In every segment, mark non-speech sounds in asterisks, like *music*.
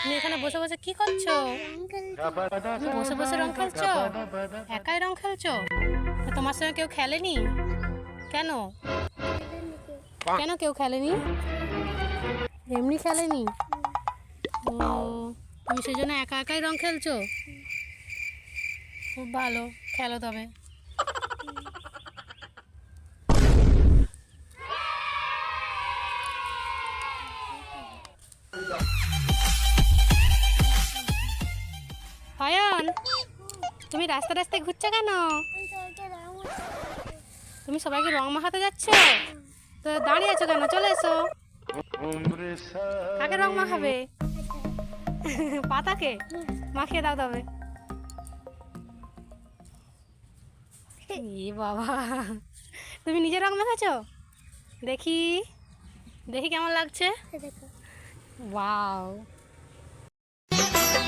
তুমি এখানে বসে বসে কি করছ? তুমি বসে বসে রং খেলছো? একাই রং খেলছো? তোমার সঙ্গে কেউ খেলেনি? কেন? কেন কেউ খেলেনি? এমনি খেলেনি? ও, তুমি সেই জন্য একা একাই রং খেলছো? খুব ভালো, খেলো তবে। তুমি রাস্তা রাস্তায় ঘুরছো কেন? তুমি সবাইকে রং মাখাতে যাচ্ছ? তো দাঁড়িয়ে আছো কেন? চলে এসো। কাকে রং মাখাবে? পাতাকে? মাখিয়ে দাও তবে। এ বাবা। তুমি নিজে রং মাখাছো দেখি। দেখি কেমন লাগছে? ওয়াও।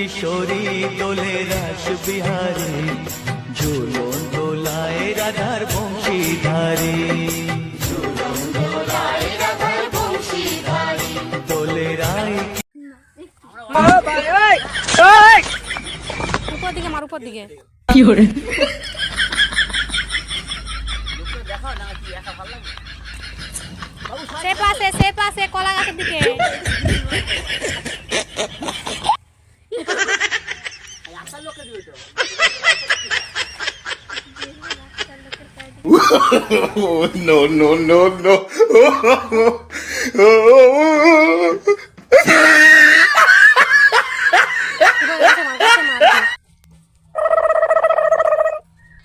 কিশোরী দোলে রাস বিহারী ঝুলন দোলায় রাধার বংশীধারী। দোলে রায় উপর দিকে মার উপর দিকে সে পাশে সে পাশে কলা গাছের দিকে। *laughs* *laughs* no, no, no, no.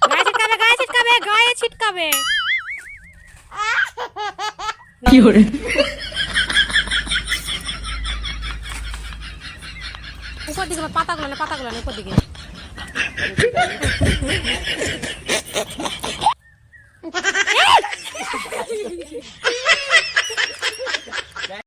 গায়ে ছিটকাবে গায়ে ছিটকাবে গায়ে উপর দিকে পাতাগুলো না পাতাগুলো না উপর দিকে